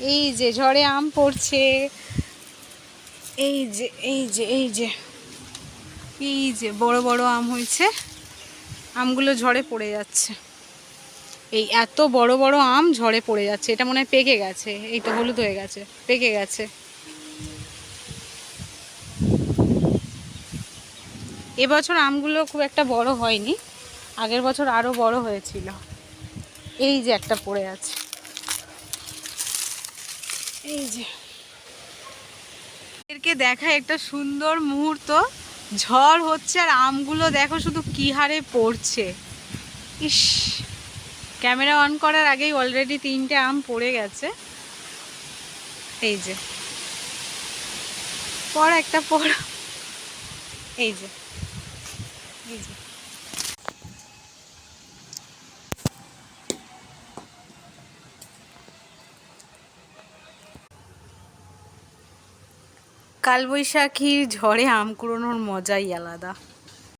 এই যে ঝড়ে আম পড়ছে। এই যে এই যে এই যে এই যে বড় বড় আম হয়েছে। আমগুলো ঝড়ে পড়ে যাচ্ছে। এই এত বড় বড় আম ঝড়ে পড়ে যাচ্ছে। এটা মনে হয় পেকে গেছে। এই তো হলুদ হয়ে গেছে। পেকে গেছে। এবছর আমগুলো খুব একটা বড় হয়নি। আগের বছর আরও বড় হয়েছিল। এই যে একটা পড়ে আছে। এই যে এদেরকে দেখা একটা সুন্দর মুহূর্ত। ঝড় হচ্ছে আর আমগুলো দেখো শুধু কি হারে পড়ছে। ইস, ক্যামেরা অন করার আগেই অলরেডি তিনটে আম পড়ে গেছে। এই যে পর একটা পর। এই যে এই যে কালবৈশাখীর ঝড়ে আম কুড়োনোর মজাই আলাদা।